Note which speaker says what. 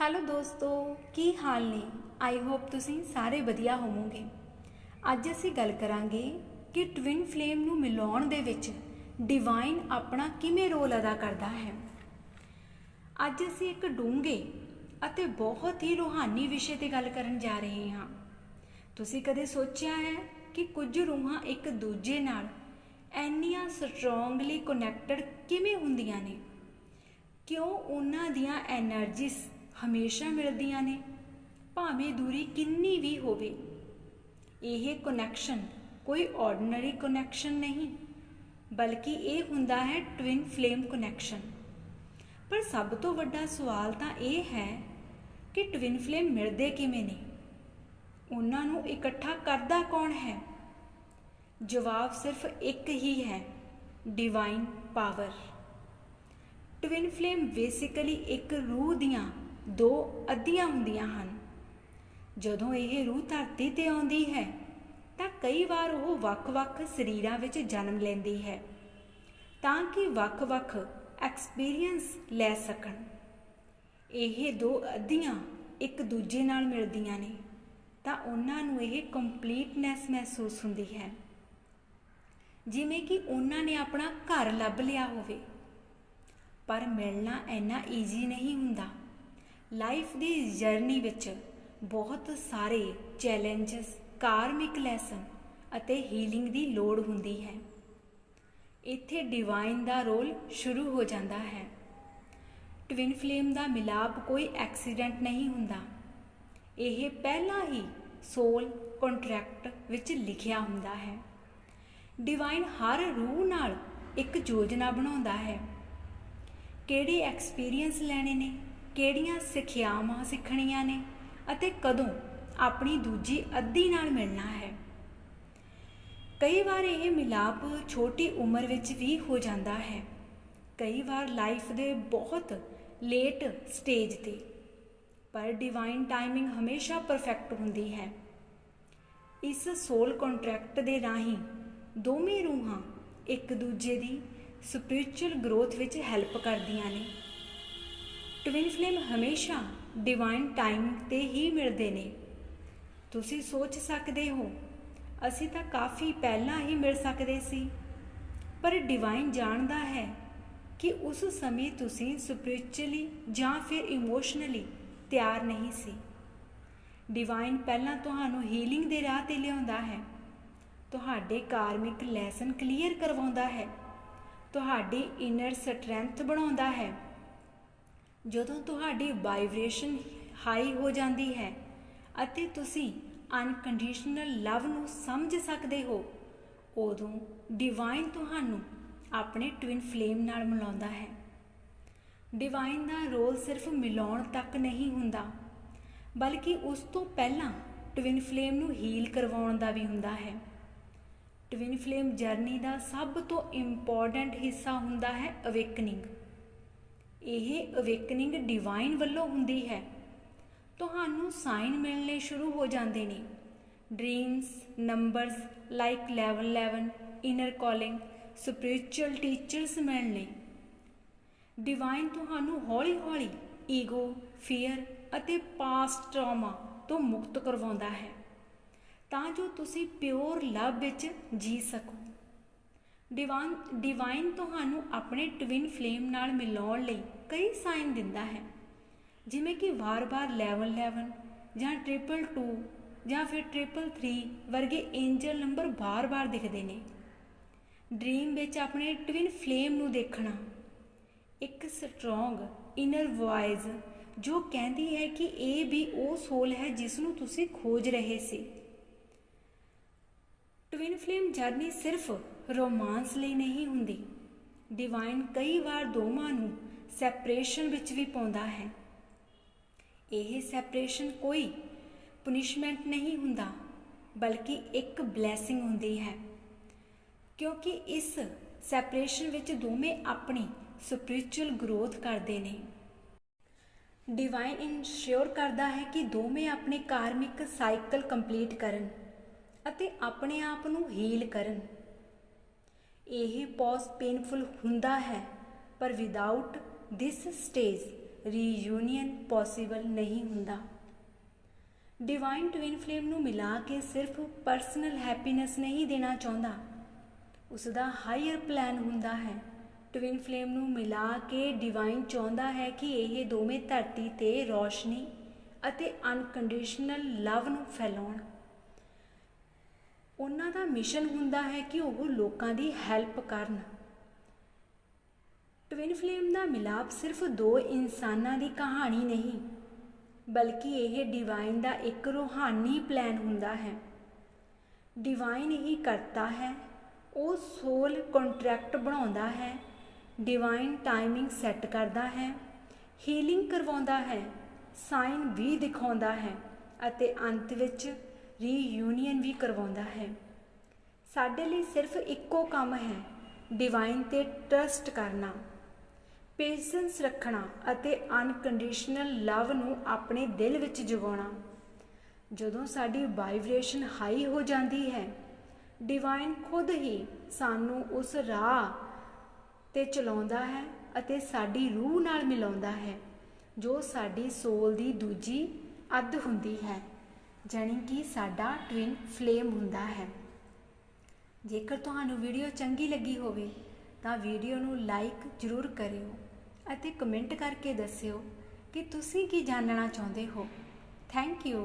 Speaker 1: Hello ਦੋਸਤੋ, ਕੀ ਹਾਲ ਨੇ? I hope ਤੁਸੀਂ ਸਾਰੇ ਵਧੀਆ ਹੋਵੋਗੇ। ਅੱਜ ਅਸੀਂ ਗੱਲ ਕਰਾਂਗੇ ਕਿ ਟਵਿਨ ਫਲੇਮ ਨੂੰ ਮਿਲਾਉਣ ਦੇ ਵਿੱਚ ਡਿਵਾਈਨ ਆਪਣਾ ਕਿਵੇਂ ਰੋਲ ਅਦਾ ਕਰਦਾ ਹੈ। ਅੱਜ ਅਸੀਂ ਇੱਕ ਡੂੰਘੇ ਅਤੇ ਬਹੁਤ ਹੀ ਰੋਹਾਨੀ ਵਿਸ਼ੇ ਤੇ ਗੱਲ ਕਰਨ ਜਾ ਰਹੇ ਹਾਂ। ਤੁਸੀਂ ਕਦੇ ਸੋਚਿਆ ਹੈ ਕਿ ਕੁਝ ਰੂਹਾਂ ਇੱਕ ਦੂਜੇ ਨਾਲ ਐਨੀਆਂ ਸਟਰੋਂਗਲੀ ਕਨੈਕਟਡ ਕਿਵੇਂ ਹੁੰਦੀਆਂ ਨੇ? ਕਿਉਂ ਉਹਨਾਂ ਦੀਆਂ એનર્ਜੀਸ ਹਮੇਸ਼ਾ ਮਿਲਦੀਆਂ ਨੇ, ਭਾਵੇਂ ਦੂਰੀ ਕਿੰਨੀ ਵੀ ਹੋਵੇ। ਇਹ ਕਨੈਕਸ਼ਨ ਕੋਈ ਆਰਡੀਨਰੀ ਕਨੈਕਸ਼ਨ ਨਹੀਂ, ਬਲਕਿ ਇਹ ਹੁੰਦਾ ਹੈ ਟਵਿਨ ਫਲੇਮ ਕਨੈਕਸ਼ਨ ਪਰ ਸਭ ਤੋਂ ਵੱਡਾ ਸਵਾਲ ਤਾਂ ਇਹ ਹੈ ਕਿ ਟਵਿਨ ਫਲੇਮ ਮਿਲਦੇ ਕਿਵੇਂ ਨੇ? ਉਹਨਾਂ ਨੂੰ ਇਕੱਠਾ ਕਰਦਾ ਕੌਣ ਹੈ? ਜਵਾਬ ਸਿਰਫ ਇੱਕ ਹੀ ਹੈ divine power twin flame basically ਇੱਕ ਰੂਹ ਦੀਆਂ ਦੋ ਅੱਧੀਆਂ ਹੁੰਦੀਆਂ ਹਨ। ਜਦੋਂ ਇਹ ਰੂਹ ਧਰਤੀ ਤੇ ਆਉਂਦੀ ਹੈ, ਤਾਂ ਕਈ ਵਾਰ ਉਹ ਵੱਖ-ਵੱਖ ਸਰੀਰਾਂ ਵਿੱਚ ਜਨਮ ਲੈਂਦੀ ਹੈ, ਤਾਂ ਕਿ ਵੱਖ-ਵੱਖ ਐਕਸਪੀਰੀਅੰਸ ਲੈ ਸਕਣ। ਇਹ ਦੋ ਅੱਧੀਆਂ ਇੱਕ ਦੂਜੇ ਨਾਲ ਮਿਲਦੀਆਂ ਨੇ, ਤਾਂ ਉਹਨਾਂ ਨੂੰ ਇਹ ਕੰਪਲੀਟਨੈਸ ਮਹਿਸੂਸ ਹੁੰਦੀ ਹੈ। ਜਿਵੇਂ ਕਿ ਉਹਨਾਂ ਨੇ ਆਪਣਾ ਘਰ ਲੱਭ ਲਿਆ ਹੋਵੇ, ਪਰ ਮਿਲਣਾ ਇੰਨਾ ਈਜ਼ੀ ਨਹੀਂ ਹੁੰਦਾ। ਲਾਈਫ ਦੀ ਜਰਨੀ ਵਿੱਚ ਬਹੁਤ ਸਾਰੇ ਚੈਲੰਜਸ, ਕਾਰਮਿਕ ਲੈਸਨ ਅਤੇ ਹੀਲਿੰਗ ਦੀ ਲੋੜ ਹੁੰਦੀ ਹੈ। ਇੱਥੇ ਡਿਵਾਈਨ ਦਾ ਰੋਲ ਸ਼ੁਰੂ ਹੋ ਜਾਂਦਾ ਹੈ। ਟਵਿਨ ਫਲੇਮ ਦਾ ਮਿਲਾਪ ਕੋਈ ਐਕਸੀਡੈਂਟ ਨਹੀਂ ਹੁੰਦਾ। ਇਹ ਪਹਿਲਾਂ ਹੀ ਸੋਲ ਕੰਟਰੈਕਟ ਵਿੱਚ ਲਿਖਿਆ ਹੁੰਦਾ ਹੈ। ਡਿਵਾਈਨ ਹਰ ਰੂਹ ਨਾਲ ਇੱਕ ਯੋਜਨਾ ਬਣਾਉਂਦਾ ਹੈ। ਕਿਹੜੇ ਐਕਸਪੀਰੀਅੰਸ ਲੈਣੇ ਨੇ? ਕਿਹੜੀਆਂ ਸਿੱਖਿਆਵਾਂ ਸਿੱਖਣੀਆਂ ਨੇ ਅਤੇ ਕਦੋਂ ਆਪਣੀ ਦੂਜੀ ਅੱਧੀ ਨਾਲ ਮਿਲਣਾ ਹੈ। ਕਈ ਵਾਰ ਇਹ ਮਿਲਾਪ ਛੋਟੀ ਉਮਰ ਵਿੱਚ ਵੀ ਹੋ ਜਾਂਦਾ ਹੈ। ਕਈ ਵਾਰ ਲਾਈਫ ਦੇ ਬਹੁਤ ਲੇਟ ਸਟੇਜ ਤੇ। ਪਰ ਡਿਵਾਈਨ ਟਾਈਮਿੰਗ ਹਮੇਸ਼ਾ ਪਰਫੈਕਟ ਹੁੰਦੀ ਹੈ। ਇਸ ਸੋਲ ਕੰਟਰੈਕਟ ਦੇ ਰਾਹੀਂ ਦੋਵੇਂ ਰੂਹਾਂ ਇੱਕ ਦੂਜੇ ਦੀ ਸਪਿਰਚੁਅਲ ਗਰੋਥ ਵਿੱਚ ਹੈਲਪ ਕਰਦੀਆਂ ਨੇ। ਟਵਿਨ ਫਲੇਮ ਹਮੇਸ਼ਾ ਡਿਵਾਈਨ ਟਾਈਮ ਤੇ ਹੀ ਮਿਲਦੇ ਨੇ। ਤੁਸੀਂ ਸੋਚ ਸਕਦੇ ਹੋ, ਅਸੀਂ ਤਾਂ ਕਾਫੀ ਪਹਿਲਾਂ ਹੀ ਮਿਲ ਸਕਦੇ ਸੀ। ਪਰ ਡਿਵਾਈਨ ਜਾਣਦਾ ਹੈ ਕਿ ਉਸ ਸਮੇਂ ਤੁਸੀਂ ਸਪਿਰਚੁਅਲੀ ਜਾਂ ਫਿਰ ਇਮੋਸ਼ਨਲੀ ਤਿਆਰ ਨਹੀਂ ਸੀ। ਡਿਵਾਈਨ ਪਹਿਲਾਂ ਤੁਹਾਨੂੰ ਹੀਲਿੰਗ ਦੇ ਰਾਹ ਤੇ ਲਿਆਉਂਦਾ ਹੈ। ਤੁਹਾਡੇ ਕਾਰਮਿਕ ਲੈਸਨ ਕਲੀਅਰ ਕਰਵਾਉਂਦਾ ਹੈ। ਤੁਹਾਡੀ ਇਨਰ ਸਟਰੈਂਥ ਬਣਾਉਂਦਾ ਹੈ। ਜਦੋਂ ਤੁਹਾਡੀ ਵਾਈਬ੍ਰੇਸ਼ਨ ਹਾਈ ਹੋ ਜਾਂਦੀ ਹੈ ਅਤੇ ਤੁਸੀਂ ਅਨਕੰਡੀਸ਼ਨਲ ਲਵ ਨੂੰ ਸਮਝ ਸਕਦੇ ਹੋ, ਉਦੋਂ ਡਿਵਾਈਨ ਤੁਹਾਨੂੰ ਆਪਣੇ ਟਵਿਨ ਫਲੇਮ ਨਾਲ ਮਿਲਾਉਂਦਾ ਹੈ। ਡਿਵਾਈਨ ਦਾ ਰੋਲ ਸਿਰਫ ਮਿਲਾਉਣ ਤੱਕ ਨਹੀਂ ਹੁੰਦਾ, ਬਲਕਿ ਉਸ ਤੋਂ ਪਹਿਲਾਂ ਟਵਿਨ ਫਲੇਮ ਨੂੰ ਹੀਲ ਕਰਵਾਉਣ ਦਾ ਵੀ ਹੁੰਦਾ ਹੈ। ਟਵਿਨ ਫਲੇਮ ਜਰਨੀ ਦਾ ਸਭ ਤੋਂ ਇੰਪੋਰਟੈਂਟ ਹਿੱਸਾ ਹੁੰਦਾ ਹੈ ਅਵੇਕਨਿੰਗ ਇਹ ਅਵੇਕਨਿੰਗ ਡਿਵਾਈਨ ਵੱਲੋਂ ਹੁੰਦੀ ਹੈ। ਤੁਹਾਨੂੰ ਸਾਈਨ ਮਿਲਣੇ ਸ਼ੁਰੂ ਹੋ ਜਾਂਦੇ ਨੇ। Dreams numbers like level 11 inner calling spiritual teachers ਮਿਲਣੇ। ਡਿਵਾਈਨ ਤੁਹਾਨੂੰ ਹੌਲੀ-ਹੌਲੀ ਈਗੋ ਫੀਅਰ ਅਤੇ ਪਾਸਟ ਟਰਾਮਾ ਤੋਂ ਮੁਕਤ ਕਰਵਾਉਂਦਾ ਹੈ। ਤਾਂ ਜੋ ਤੁਸੀਂ ਪਿਓਰ ਲਵ ਵਿੱਚ ਜੀ ਸਕੋ। ਡਿਵਾਈਨ ਡਿਵਾਈਨ ਤੁਹਾਨੂੰ ਆਪਣੇ ਟਵਿਨ ਫਲੇਮ ਨਾਲ ਮਿਲਾਉਣ ਲਈ ਕਈ ਸਾਈਨ ਦਿੰਦਾ ਹੈ। ਜਿਵੇਂ ਕਿ ਵਾਰ-ਵਾਰ ਲੈਵਲ 11 ਜਾਂ ਟ੍ਰਿਪਲ 2 ਜਾਂ ਫਿਰ ਟ੍ਰਿਪਲ 3 ਵਰਗੇ ਐਂਜਲ ਨੰਬਰ ਵਾਰ ਵਾਰ ਦਿਖਦੇ ਨੇ। ਡ੍ਰੀਮ ਵਿੱਚ ਆਪਣੇ ਟਵਿਨ ਫਲੇਮ ਨੂੰ ਦੇਖਣਾ। ਇੱਕ ਸਟਰੋਂਗ ਇਨਰ ਵੌਇਸ ਜੋ ਕਹਿੰਦੀ ਹੈ ਕਿ ਇਹ ਵੀ ਉਹ ਸੋਲ ਹੈ ਜਿਸ ਨੂੰ ਤੁਸੀਂ ਖੋਜ ਰਹੇ ਸੀ। ਟਵਿਨ ਫਲੇਮ ਜਰਨੀ ਸਿਰਫ ਰੋਮਾਂਸ ਲਈ ਨਹੀਂ ਹੁੰਦੀ। ਡਿਵਾਈਨ ਕਈ ਵਾਰ ਦੋਵਾਂ ਨੂੰ ਸੈਪਰੇਸ਼ਨ ਵਿੱਚ ਵੀ ਪਾਉਂਦਾ ਹੈ। ਇਹ ਸੈਪਰੇਸ਼ਨ ਕੋਈ ਪੁਨਿਸ਼ਮੈਂਟ ਨਹੀਂ ਹੁੰਦਾ, ਬਲਕਿ ਇੱਕ ਬਲੇਸਿੰਗ ਹੁੰਦੀ ਹੈ। ਕਿਉਂਕਿ ਇਸ ਸੈਪਰੇਸ਼ਨ ਵਿੱਚ ਦੋਵੇਂ ਆਪਣੀ ਸਪਿਰਚੁਅਲ ਗਰੋਥ ਕਰਦੇ ਨੇ। ਡਿਵਾਈਨ ਇਨਸ਼ੋਰ ਕਰਦਾ ਹੈ ਕਿ ਦੋਵੇਂ ਆਪਣੇ ਕਾਰਮਿਕ ਸਾਈਕਲ ਕੰਪਲੀਟ ਕਰਨ। ਅਤੇ ਆਪਣੇ ਆਪ ਨੂੰ ਹੀਲ ਕਰਨ। ਇਹ ਪੌਜ਼ ਪੇਨਫੁਲ ਹੁੰਦਾ ਹੈ, ਪਰ without this stage reunion possible ਨਹੀਂ ਹੁੰਦਾ। ਡਿਵਾਈਨ ਟਵਿਨ ਫਲੇਮ ਨੂੰ ਮਿਲਾ ਕੇ ਸਿਰਫ ਪਰਸਨਲ ਹੈਪੀਨੈਸ ਨਹੀਂ ਦੇਣਾ ਚਾਹੁੰਦਾ। ਉਸ ਦਾ ਹਾਇਰ ਪਲਾਨ ਹੁੰਦਾ ਹੈ। ਟਵਿਨ ਫਲੇਮ ਨੂੰ ਮਿਲਾ ਕੇ ਡਿਵਾਈਨ ਚਾਹੁੰਦਾ ਹੈ ਕਿ ਇਹ ਦੋਵੇਂ ਧਰਤੀ ਤੇ ਰੋਸ਼ਨੀ ਅਤੇ ਅਨਕੰਡੀਸ਼ਨਲ ਲਵ ਨੂੰ ਫੈਲਾਉਣ। ਉਹਨਾਂ ਦਾ ਮਿਸ਼ਨ ਹੁੰਦਾ ਹੈ ਕਿ ਉਹ ਲੋਕਾਂ ਦੀ ਹੈਲਪ ਕਰਨ। ਟਵਿਨ ਫਲੇਮ ਦਾ ਮਿਲਾਪ ਸਿਰਫ ਦੋ ਇਨਸਾਨਾਂ ਦੀ ਕਹਾਣੀ ਨਹੀਂ, ਬਲਕਿ ਇਹ ਡਿਵਾਈਨ ਦਾ ਇੱਕ ਰੂਹਾਨੀ ਪਲਾਨ ਹੁੰਦਾ ਹੈ। ਡਿਵਾਈਨ ਹੀ ਕਰਤਾ ਹੈ, ਉਹ ਸੋਲ ਕੰਟਰੈਕਟ ਬਣਾਉਂਦਾ ਹੈ ਡਿਵਾਈਨ ਟਾਈਮਿੰਗ ਸੈੱਟ ਕਰਦਾ ਹੈ ਹੀਲਿੰਗ ਕਰਵਾਉਂਦਾ ਹੈ ਸਾਈਨ ਵੀ ਦਿਖਾਉਂਦਾ ਹੈ ਅਤੇ ਅੰਤ ਵਿੱਚ ਰੀਯੂਨੀਅਨ ਵੀ ਕਰਵਾਉਂਦਾ ਹੈ। ਸਾਡੇ ਲਈ ਸਿਰਫ ਇੱਕੋ ਕੰਮ ਹੈ ਡਿਵਾਈਨ ਤੇ ਟਰਸਟ ਕਰਨਾ ਪੇਸ਼ੈਂਸ ਰੱਖਣਾ ਅਤੇ ਅਨਕੰਡੀਸ਼ਨਲ ਲਵ ਨੂੰ ਆਪਣੇ ਦਿਲ ਵਿੱਚ ਜਗਾਉਣਾ। ਜਦੋਂ ਸਾਡੀ ਵਾਈਬ੍ਰੇਸ਼ਨ ਹਾਈ ਹੋ ਜਾਂਦੀ ਹੈ ਡਿਵਾਈਨ ਖੁਦ ਹੀ ਸਾਨੂੰ ਉਸ ਰਾਹ ਤੇ ਚਲਾਉਂਦਾ ਹੈ ਅਤੇ ਸਾਡੀ ਰੂਹ ਨਾਲ ਮਿਲਾਉਂਦਾ ਹੈ, ਜੋ ਸਾਡੀ ਸੋਲ ਦੀ ਦੂਜੀ ਅੱਧ ਹੁੰਦੀ ਹੈ। ਜਾਣੀ ਕਿ ਸਾਡਾ ਟਵਿਨ ਫਲੇਮ ਹੁੰਦਾ ਹੈ। ਜੇਕਰ ਤੁਹਾਨੂੰ ਵੀਡੀਓ ਚੰਗੀ ਲੱਗੀ ਹੋਵੇ, ਤਾਂ ਵੀਡੀਓ ਨੂੰ ਲਾਈਕ ਜ਼ਰੂਰ ਕਰਿਓ ਅਤੇ ਕਮੈਂਟ ਕਰਕੇ ਦੱਸਿਓ ਕਿ ਤੁਸੀਂ ਕੀ ਜਾਣਨਾ ਚਾਹੁੰਦੇ ਹੋ। Thank you